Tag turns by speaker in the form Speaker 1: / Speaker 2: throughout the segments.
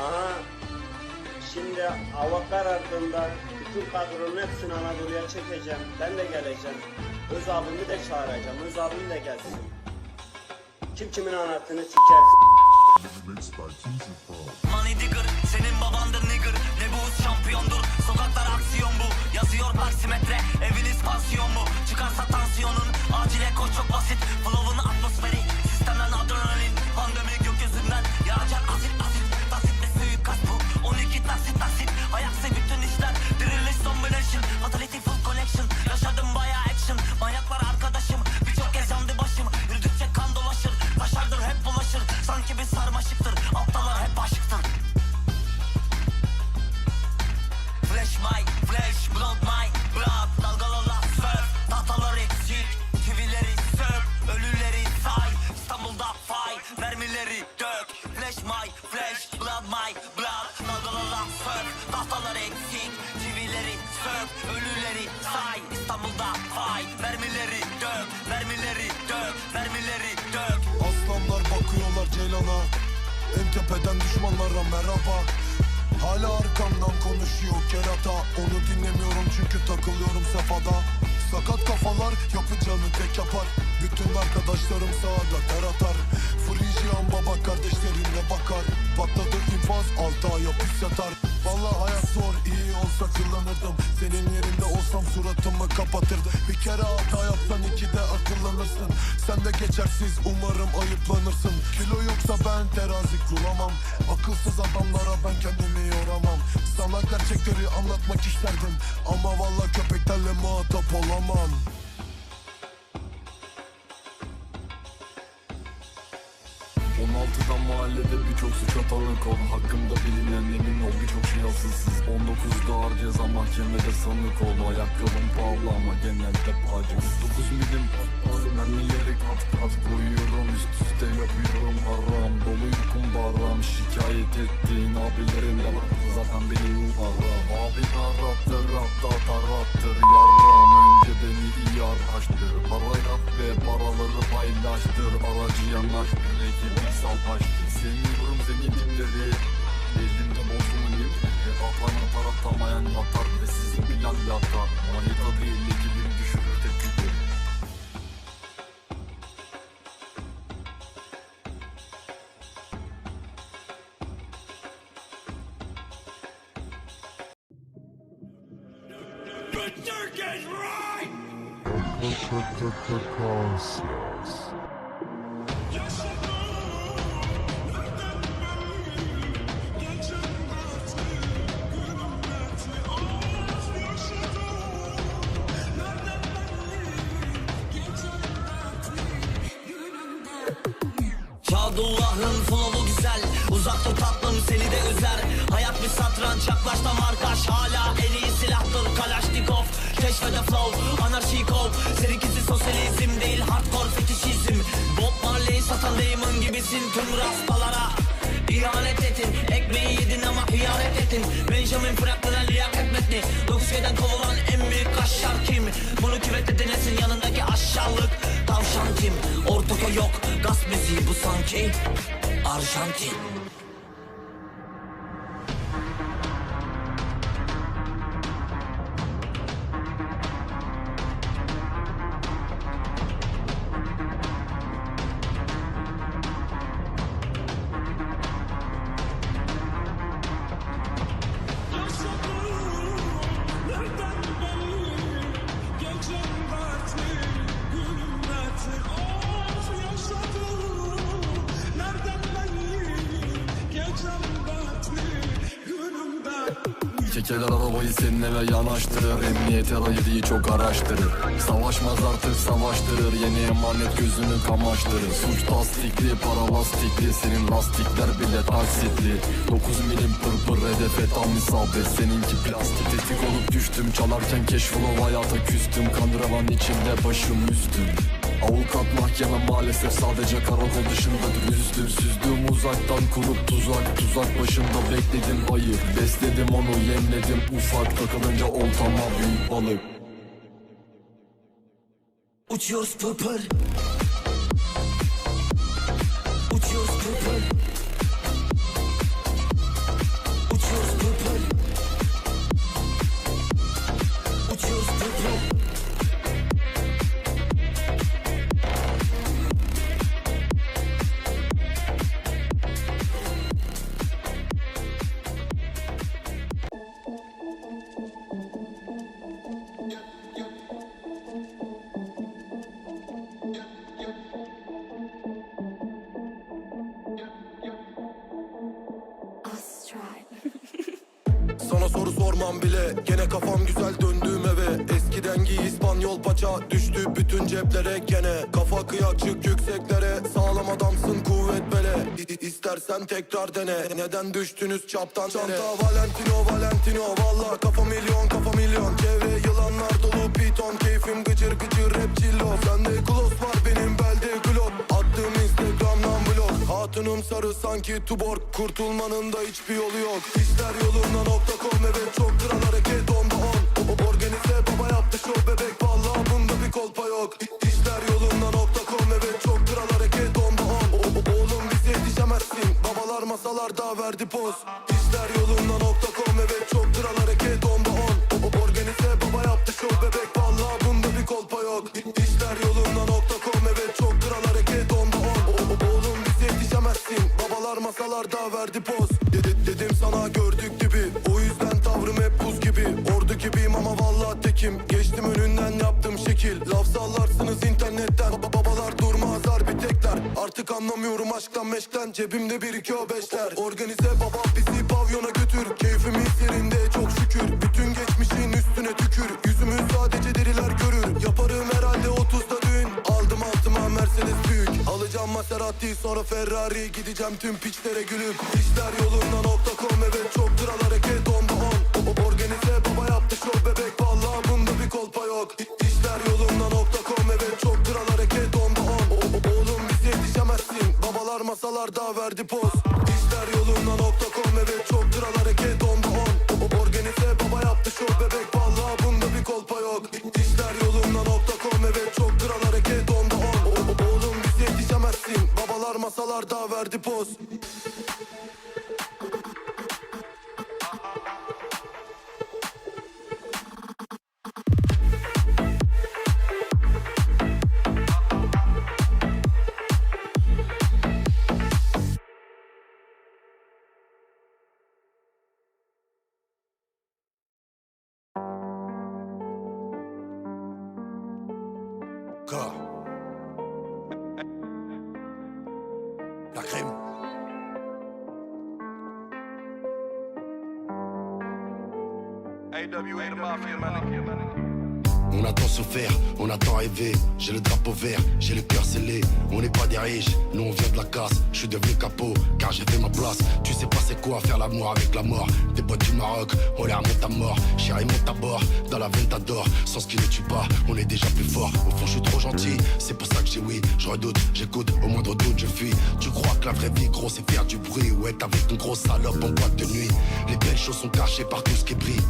Speaker 1: Aha şimdi hava karardığında bütün kadronun hepsini Anadolu'ya çekeceğim. Ben de geleceğim. Öz abimi de çağıracağım. Öz abim de gelsin. Kim kimin anasını siker.
Speaker 2: Money digger, senin babandır nigger Ne bu şampiyondur, sokaklar aksiyon bu Yazıyor taksimetre, eviniz pansiyon mu? Çıkarsa tansiyonun, acile koş çok basit Flow'un
Speaker 3: bakıyorlar Ceylan'a. En tepeden düşmanlara merhaba. Hala arkamdan konuşuyor kerata. Onu dinlemiyorum çünkü takılıyorum sefada Sakat kafalar yapacağını tek yapar. Bütün arkadaşlarım sağda ter atar Frijian baba kardeşlerine bakar. Patladı infaz altı ay hapis yatar. Vallahi hayat zor iyi olsa kullanırdım. Senin yerinde olsam suratımı kapatırdı Bir kere hata yapsan iki de akıllanırsın. Sen de geçersiz umarım ayıplanırsın. Kilo yoksa ben terazi kuramam Akılsız adamlara ben kendimi yoramam Sana gerçekleri anlatmak isterdim. Ama vallahi köpeklerle muhatap olamam
Speaker 4: 16'dan mahallede birçok suç atalık ol Hakkımda bilinen emin ol birçok şey asılsız. 19'da ağır ceza mahkemede sanık ol Ayakkabım pahalı ama genelde pahalı 9 milim mermileri kat kat koyuyorum. Üst üste yapıyorum haram Dolu kumbaram şikayet ettiğin abilerin var. Zaten benim haram. Abi arattır hatta tarattır Yarram önce beni iyi araştır Parayla ve paraları paylaştır. Aracı yanaştır ekibi salpaştır Seviyorum zenginleri Elimde bozduğum yükleri Aklına taratamayan yatar Ve sizin plan yatar. Manita değil ekibim
Speaker 2: Çağdullah'ın flow'u güzel. Uzak tatlım seni de üzer. Hayat bir satranç yaklaş da markaş. Hala en iyi silahtır. Kalaşnikov Keşfede flow Anarşi kov. Seninkisi sosyalizm değil Hardcore fetişizm. Bob Marley satan Damon gibisin. Tüm rastalara İhanet ettin. Ekmeği yedin ama hıyanet ettin. Benjamin Franklin'e metni köyden kovulan en büyük kaşar kim? Bunu küvette denesin yanındaki aşağılık Tavşan kim? Ortada yok Gaz müziği bu sanki Arjantin
Speaker 4: Çekeler arabayı senin eve yanaştırır. Emniyet arayı çok araştırır. Savaşmaz artık savaştırır. Yeni emanet gözünü kamaştırır. Suç tasdikli para lastikli Senin lastikler bile taksitli. 9 milim pırpır hedefe tam isabet. Seninki plastik. Tetik olup düştüm Çalarken keşfolo hayata küstüm. Kandıravan içinde başım üstüm Avukat mahkeme maalesef sadece karakol dışındadır Üzdüm süzdüm uzaktan kurup tuzak Tuzak başında bekledim ayı. Besledim onu yemledim ufak Takılınca oltama büyük balık.
Speaker 2: Uçuyoruz pırpır. Uçuyoruz pırpır
Speaker 3: Sana soru sormam bile. Gene kafam güzel döndüğüm eve. Eskiden giy İspanyol paça Düştü bütün ceplere gene. Kafa kıyak çık yükseklere. Sağlam adamsın kuvvet bele. İ- İstersen tekrar dene. Neden düştünüz çaptan Çanta Valentino Valentino. Valla kafa milyon kafa milyon. Çevre yılanlar dolu piton Keyfim gıcır gıcır rap cillo. Sende gloss var benim Hatunum sarı sanki tuborg. Kurtulmanın da hiçbir yolu yok. İşler yolunda nokta com Evet tekim Geçtim önünden yaptım şekil. Laf sallarsınız internetten. Baba babalar durmaz harbi tekler. Artık anlamıyorum aşktan meşkten. Cebimde bir iki o beşler. Organize baba bizi pavyona götür. Keyfimiz yerinde çok şükür. Bütün geçmişin üstüne tükür. Yüzümü sadece deriler görür. Yaparım herhalde 30'da düğün Aldım altıma Mercedes büyük. Alacağım Maserati sonra Ferrari. Gideceğim tüm piçlere gülüp. İşler yolunda nokta com. Evet çok kral hareket onda On
Speaker 5: a tant souffert, on a tant rêvé. J'ai le drapeau vert, j'ai le cœur scellé. On n'est pas des riches, nous on vient de la casse. Je suis devenu capot, car j'ai fait ma place. Tu sais pas c'est quoi faire l'amour avec la mort. Des boîtes du Maroc, on les remonte à mort. Chérie, monte à bord, dans la veine t'adore. Sans ce qui ne tue pas, on est déjà plus fort. Au fond, je suis trop gentil, c'est pour ça que j'ai oui. Je redoute, j'écoute, au moindre doute, je fuis. Tu crois que la vraie vie, gros, c'est faire du bruit. Ouais, avec une grosse salope en boîte de nuit. Les belles choses sont cachées par tout ce qui brille.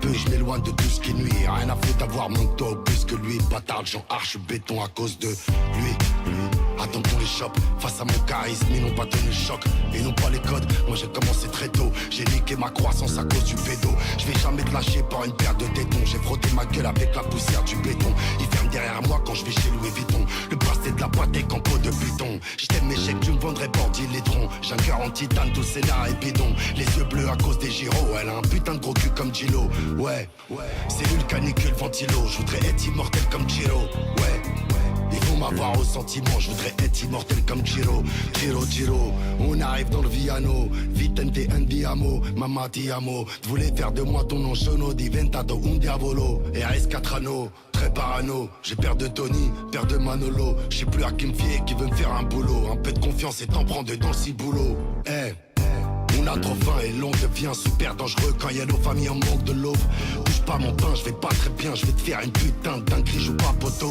Speaker 5: Peu je m'éloigne de tout ce qui nuit. Rien à foutre d'avoir mon taux plus que lui. Bâtard, j'en arche béton à cause de lui. lui. Attends qu'on les chope face à mon charisme, ils n'ont pas tenu le choc. Ils n'ont pas les codes, moi j'ai commencé très tôt. J'ai niqué ma croissance à cause du pédo. Je vais jamais te lâcher par une paire de tétons. J'ai frotté ma gueule avec la poussière du béton. Ils ferment derrière moi quand je vais chez Louis Vuitton. Le bracelet de la pâté qu'en peau de buton. Je mes chèques, tu me vendrais bandit les troncs. J'ai un cœur en titane, tout le scénar est bidon. Les yeux bleus à cause des gyros. Elle a un putain de gros cul comme Gilo. Ouais, ouais. Cellule canicule ventilo. Je voudrais être immortel comme Giro. Ouais, ouais. Il faut m'avoir au sentiment, je voudrais être immortel comme Giro, Giro, Giro. On arrive dans le Viano, Vitente Andiamo, Mamma ti amo. Tu voulais faire de moi ton sono diventato un diavolo. Et RS4 anneaux, très parano. J'ai peur de Tony, peur de Manolo. Je sais plus à qui me fier, qui veut me faire un boulot. Un peu de confiance et t'en prends deux dans le ciboulot. Eh. On a trop faim et devient super dangereux quand y a nos familles en manque de l'eau. Touche pas mon pain, je vais pas très bien, je vais te faire une putain dinguerie, joue pas poteau.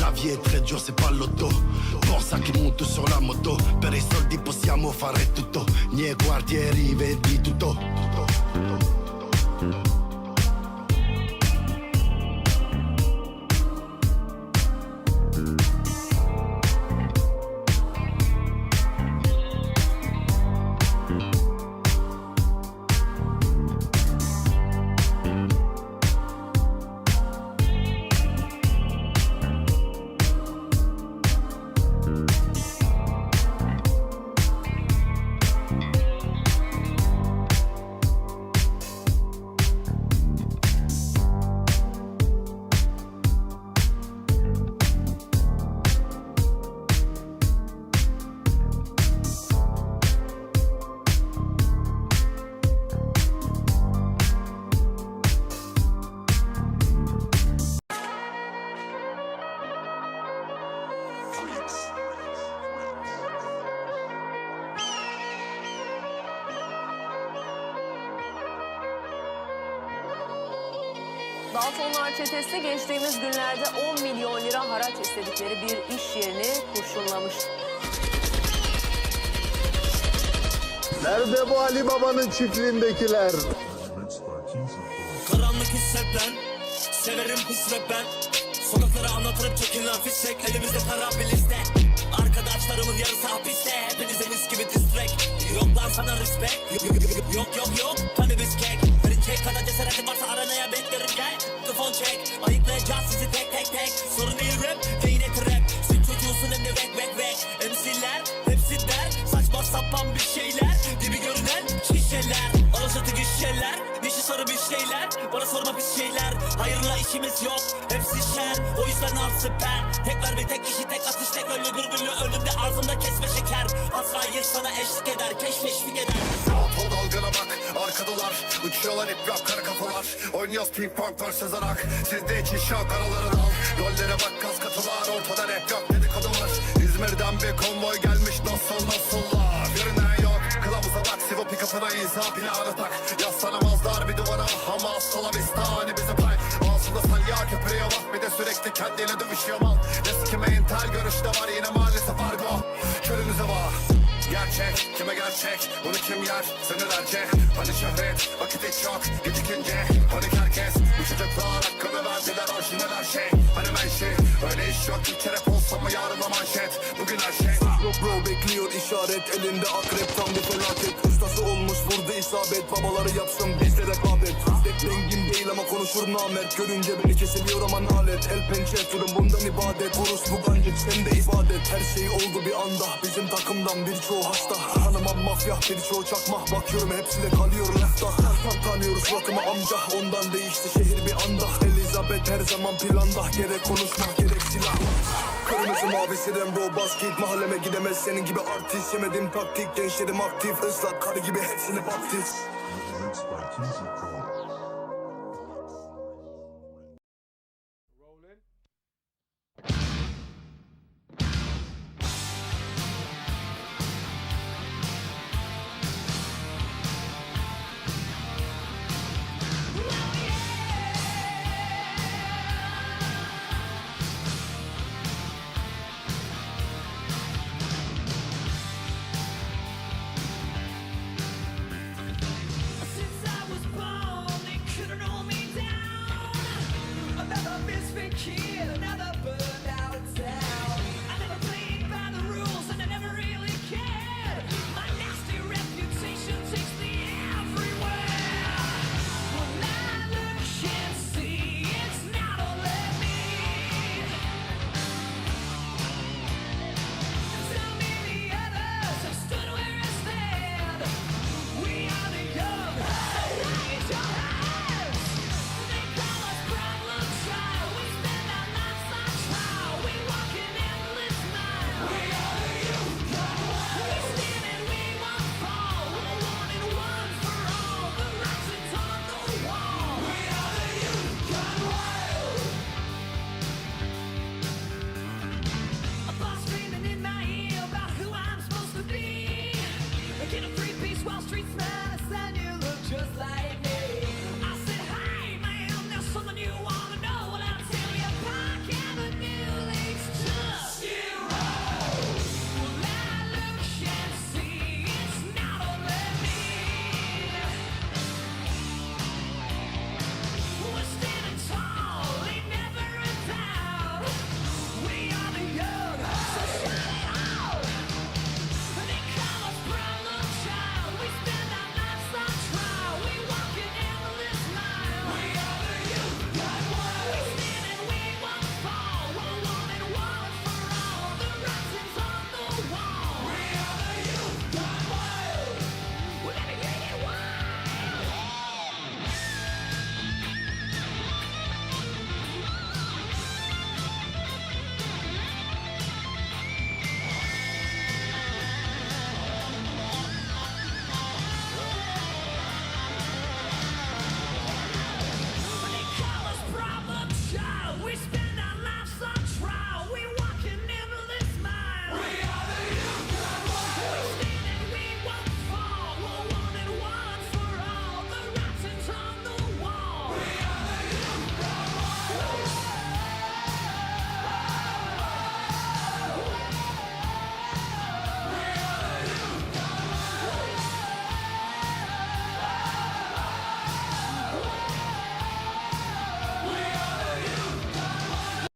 Speaker 5: La vie est très dure, c'est pas l'auto. Forza qui monte sur la moto. Per i soldi possiamo fare tutto. Nie quartieri, vedi tutto.
Speaker 6: Daltonlar çetesi geçtiğimiz günlerde 10 milyon lira haraç istedikleri bir iş yerini kurşunlamış.
Speaker 7: Nerede bu Ali Baba'nın çiftliğindekiler?
Speaker 2: Karanlık hisset ben Severim pis ben. Sokaklara anlatırım çekin lan fişek. Elimizde kara bir liste. Arkadaşlarımın yarısı hapiste. Hepinize mis gibi distrek Yok lan sana respect. Yok yok yok yok. Hani biz kek. Verecek kadar cesaretin varsa aranaya Ayıklayacağız sizi tek tek tek Sorun değil Sarı bir şeyler Bana sorma bir şeyler. Hayırla işimiz yok Hepsi şer. O yüzden al süper Tekrar bir tek kişi tek atış tek ölü gürgürlü Ölümde arzında kesme şeker. Azrail sana eşlik eder Keşfeşlik eder.
Speaker 8: Ol dalgana bak arkadalar. Uçuyorlar ip rap kara kafalar. Oynuyoruz ping pong var Sezen Ak. Sizde için şok aralarını al Rollere bak kas katılar Ortada rap yok dedikodu var İzmir'den bir konvoy gelmiş Nasıl nasıllar? Bak Pick-up'ına izah planı tak Yaslanamazlar bir duvara. Hamas Solavista hani bize pay. Ağzında salya köpürüyor bak Bir de sürekli kendiyle dövüşüyor mal Ne sikimeyin tel görüşte var Yine maalesef argo. Körünüze var Gerçek, kime gerçek, bunu kim yer, senelerce Hani şöhret, vakit hiç yok, gecikince Panik herkes, bu çocuklar hakkını verdiler orijinal her şey. Hani ben şey, öyle iş yok, ilk kere olsam mı yarın da manşet? Bugün her şey.
Speaker 9: Bro bro bekliyor işaret. Elinde akrep tam bir felaket. Ustası olmuş vurdu isabet. Babaları yapsın bizde rekabet. Tek rengim değil ama konuşur namert Görünce beni kesiliyor ama nalet. El pençe durum bundan ibadet. Vuruş bu gancık sen de ibadet. Her şey oldu bir anda. Bizim takımdan birçoğu hasta Hanıma mafya birçoğu çakma. Bakıyorum hepsi de kalıyor lafta Tam tanıyoruz suratımı amca. Ondan değişti şehir bir anda. Elizabeth her zaman planda. Gerek konuşma gerek silah. Kırmızı mavisi Rembo basket. Mahalleme gidemez. Senin gibi artist Yemedim. Taktik gençlerim aktif. Islak kar gibi hepsini baptist